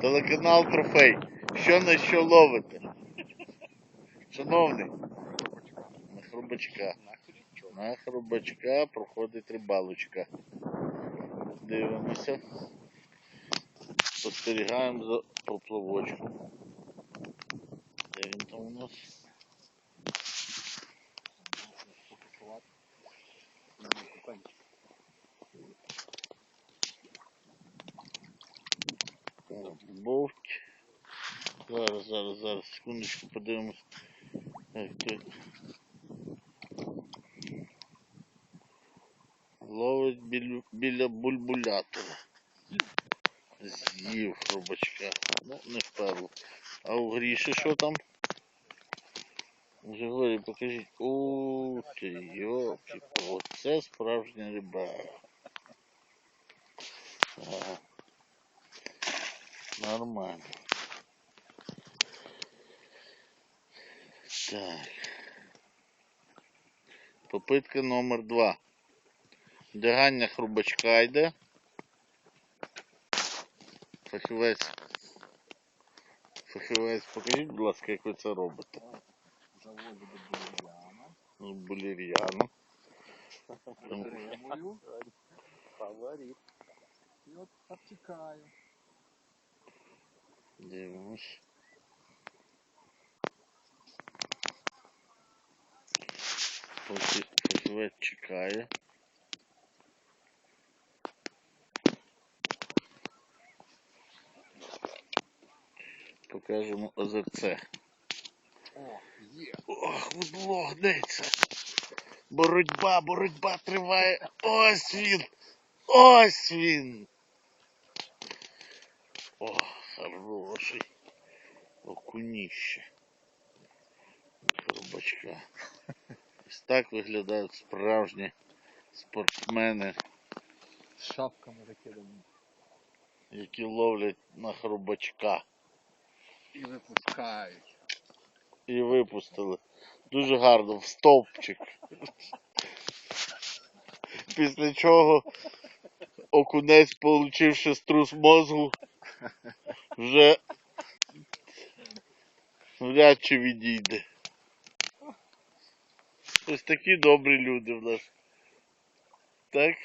Телеканал Трофей. Що на що ловите? Шановний, на хрубачка. На хрубачка проходить рибалочка. Дивимося. Спостерігаємо за поплавочком. Де він там у нас? Так, Бовть. Зараз, зараз, зараз, секундочку подивимось. Ловить біля, біля бульбулятора. З'їв хробачка. Ну, не вперло. А у Гріші що там? Григорій, покажіть. Ух ти, йопі, оце справжня риба. Нормально. Так. Попитка номер два. Дягання хрубачка йде. Фахівець. Фахівець, покажіть, будь ласка, як ви це робите. Заводу до бур'яна. З. Отримую. Фаворит. І от обтікаю. Дивимось. Фахівець чекає. Покажемо озерце. О, є. Ох, воно гнеться. Боротьба, боротьба триває. Ось він. Ось він. О, хороший. Окуніще. Хробачка. Ось так виглядають справжні спортсмени, З шапками закидані. які ловлять на хробачка. І випускають. І випустили. Дуже гарно, в стовпчик. Після чого окунець, получивши струс мозгу, вже вряд чи відійде. Ось такі добрі люди в нас. Так?